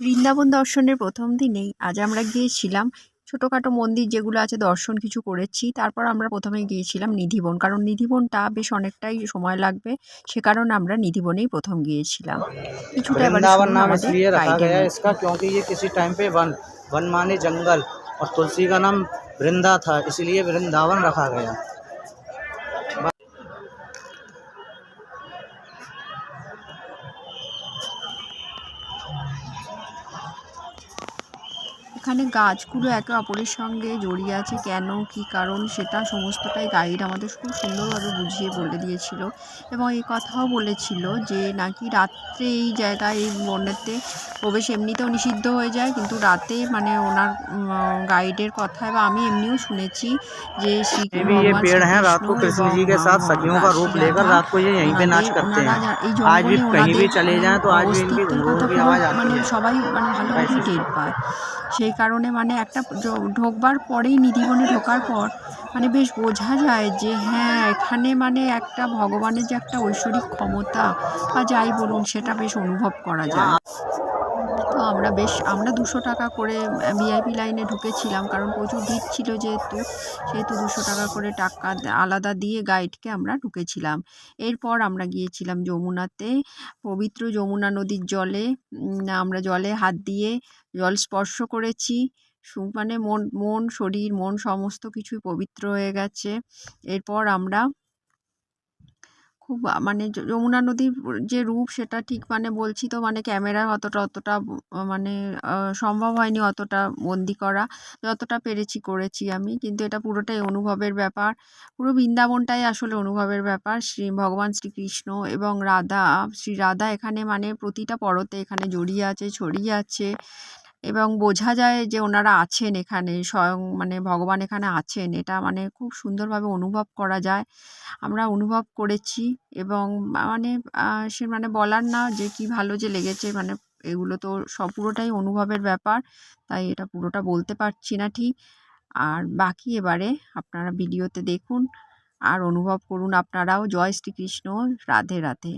বৃন্দাবন দর্শনের প্রথম দিনেই আজ আমরা গিয়েছিলাম ছোটোখাটো মন্দির যেগুলো আছে দর্শন কিছু করেছি তারপর আমরা প্রথমে গিয়েছিলাম নিধিবন কারণ নিধিবনটা বেশ অনেকটাই সময় লাগবে সে কারণে আমরা নিধিবনেই প্রথম গিয়েছিলাম কিছুটা এবারে वृंदावन শুনুন नाम আমাদের इसलिए रखा গাইডের गया है মুখে। इसका क्योंकि ये किसी टाइम पे वन वन माने जंगल और तुलसी का नाम वृंदा था इसलिए वृंदावन रखा गया এখানে গাছগুলো একে অপরের সঙ্গে জড়িয়ে আছে। কেন? কি কারণ? সেটা সমস্তটাই গাইড আমাদের খুব সুন্দরভাবে বুঝিয়ে বলে দিয়েছিল এবং এই কথাও বলেছিল যে নাকি রাত্রে এই জায়গায় এই বন্যাতে প্রবেশ এমনিতেও নিষিদ্ধ হয়ে যায় কিন্তু রাতে মানে ওনার গাইডের কথা বা আমি এমনিও শুনেছি যে এই মানে সবাই মানে ভালোভাবে টের পায়। সেই কারণে মানে একটা ঢোকবার পরেই নিধিবনে ঢোকার পর মানে বেশ বোঝা যায় যে হ্যাঁ এখানে মানে একটা ভগবানের যে একটা ঐশ্বরিক ক্ষমতা বা যাই বলুন সেটা বেশ অনুভব করা যায়। আমরা বেশ, আমরা দুশো টাকা করে ভিআইপি লাইনে ঢুকেছিলাম। কারণ প্রচুর ভিড় ছিল যেহেতু, সেহেতু দুশো টাকা করে টাকা আলাদা দিয়ে গাইডকে আমরা ঢুকেছিলাম। এরপর আমরা গিয়েছিলাম যমুনাতে, পবিত্র যমুনা নদীর জলে। আমরা জলে হাত দিয়ে জল স্পর্শ করেছি। মানে মন মন, শরীর, মন সমস্ত কিছুই পবিত্র হয়ে গেছে। এরপর আমরা খুব মানে যমুনা নদীর যে রূপ সেটা ঠিক মানে বলছি তো মানে ক্যামেরা অতটা অতটা মানে সম্ভব হয়নি অতটা বন্দি করা। যতটা পেরেছি করেছি আমি, কিন্তু এটা পুরোটাই অনুভবের ব্যাপার। পুরো বৃন্দাবনটাই আসলে অনুভবের ব্যাপার। শ্রী, ভগবান শ্রীকৃষ্ণ এবং রাধা শ্রী রাধা এখানে মানে প্রতিটা পরতে এখানে জড়িয়ে আছে, ছড়িয়ে আছে। এবং বোঝা যায় যে ওনারা আছেন এখানে, স্বয়ং মানে ভগবান এখানে আছেন। এটা মানে খুব সুন্দরভাবে অনুভব করা যায়। আমরা অনুভব করেছি এবং মানে সে মানে বলার না যে কি ভালো যে লেগেছে মানে এগুলো তো সব পুরোটাই অনুভবের ব্যাপার, তাই এটা পুরোটা বলতে পারছি না ঠিক। আর বাকি এবারে আপনারা ভিডিওতে দেখুন, আর অনুভব করুন আপনারাও। জয় শ্রীকৃষ্ণ। রাধে রাধে।